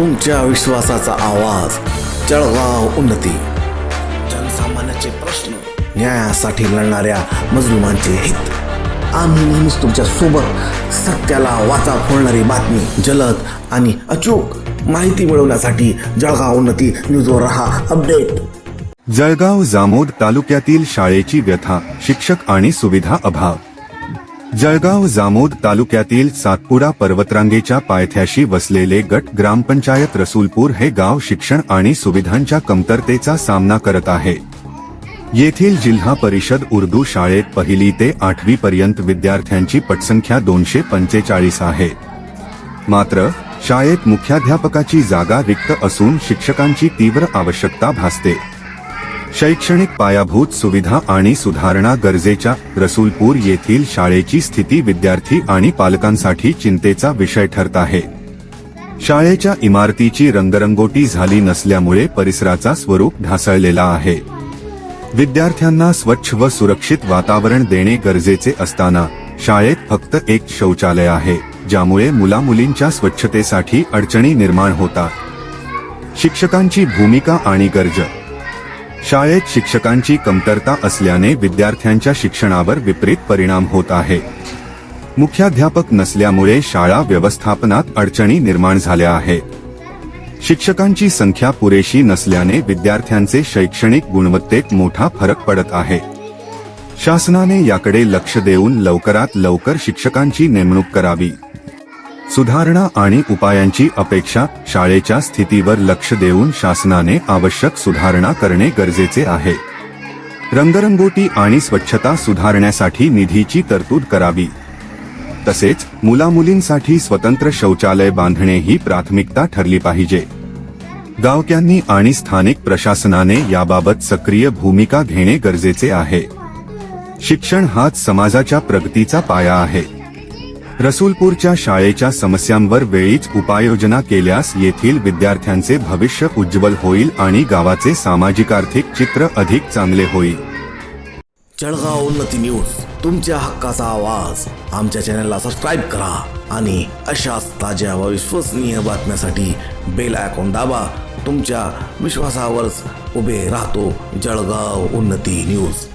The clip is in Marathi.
तुमच्या विश्वासाचा आवाज जळगाव उन्नती. जनसामान्याचे प्रश्न न्यायासाठी लढणाऱ्या मजलुमांचे हित. आम्ही नेहमीच तुमच्यासोबत सत्याला वाचा फोडणारी बातमी जलद आणि अचूक माहिती मिळवण्यासाठी जळगाव उन्नती न्यूजवर रहा अपडेट. जळगाव जामोद तालुक्यातील शाळेची व्यथा शिक्षक आणि सुविधा अभाव. जळगाव जामोद तालुक्यातील सातपुडा पर्वतरांगेच्या पायथ्याशी वसलेले गट ग्रामपंचायत रसूलपूर हे गाव शिक्षण आणि सुविधांच्या कमतरतेचा सामना करत आहे. येथील जिल्हा परिषद उर्दू शाळेत पहिली ते आठवी पर्यंत विद्यार्थ्यांची पटसंख्या दोनशे पंचेचाळीस आहे. मात्र शाळेत मुख्याध्यापकाची जागा रिक्त असून शिक्षकांची तीव्र आवश्यकता भासते. शैक्षणिक पायाभूत सुविधा आणि सुधारणा गरजेच्या रसूलपूर येथील शाळेची स्थिती विद्यार्थी आणि पालकांसाठी चिंतेचा विषय ठरत आहे. शाळेच्या इमारतीची रंगरंगोटी झाली नसल्यामुळे परिसराचा स्वरूप ढासळलेला आहे. विद्यार्थ्यांना स्वच्छ व सुरक्षित वातावरण देणे गरजेचे असताना शाळेत फक्त एक शौचालय आहे ज्यामुळे मुलामुलींच्या स्वच्छतेसाठी अडचणी निर्माण होतात. शिक्षकांची भूमिका आणि गरज शाळेत शिक्षकांची कमतरता असल्याने विद्यार्थ्यांच्या शिक्षणावर विपरीत परिणाम होत आहे. मुख्याध्यापक नसल्यामुळे शाळा व्यवस्थापनात अडचणी निर्माण झाल्या आहेत. शिक्षकांची संख्या पुरेशी नसल्याने विद्यार्थ्यांचे शैक्षणिक गुणवत्तेत मोठा फरक पडत आहे. शासनाने याकडे लक्ष देऊन लवकरात लवकर शिक्षकांची नेमणूक करावी. सुधारणा आणि उपायांची अपेक्षा शाळेच्या स्थितीवर लक्ष देऊन शासनाने आवश्यक सुधारणा करणे गरजेचे आहे. रंगरंगोटी आणि स्वच्छता सुधारण्यासाठी निधीची तरतूद करावी. तसेच मुलामुलींसाठी स्वतंत्र शौचालय बांधणे ही प्राथमिकता ठरली पाहिजे. गावक्यांनी आणि स्थानिक प्रशासनाने याबाबत सक्रिय भूमिका घेणे गरजेचे आहे. शिक्षण हाच समाजाच्या प्रगतीचा पाया आहे. रसूलपूरच्या शाळेच्या समस्यांवर वेळीच उपाययोजना केल्यास येथील विद्यार्थ्यांचे भविष्य उज्ज्वल होईल आणि गावाचे सामाजिक आर्थिक चित्र अधिक चांगले होईल. जळगाव उन्नती न्यूज तुमच्या हक्काचा आवाज. आमच्या चॅनलला सबस्क्राईब करा आणि अशाच ताज्या व विश्वसनीय बातम्यासाठी बेल आयकॉन दाबा. तुमच्या विश्वासावरच उभे राहतो जळगाव उन्नती न्यूज.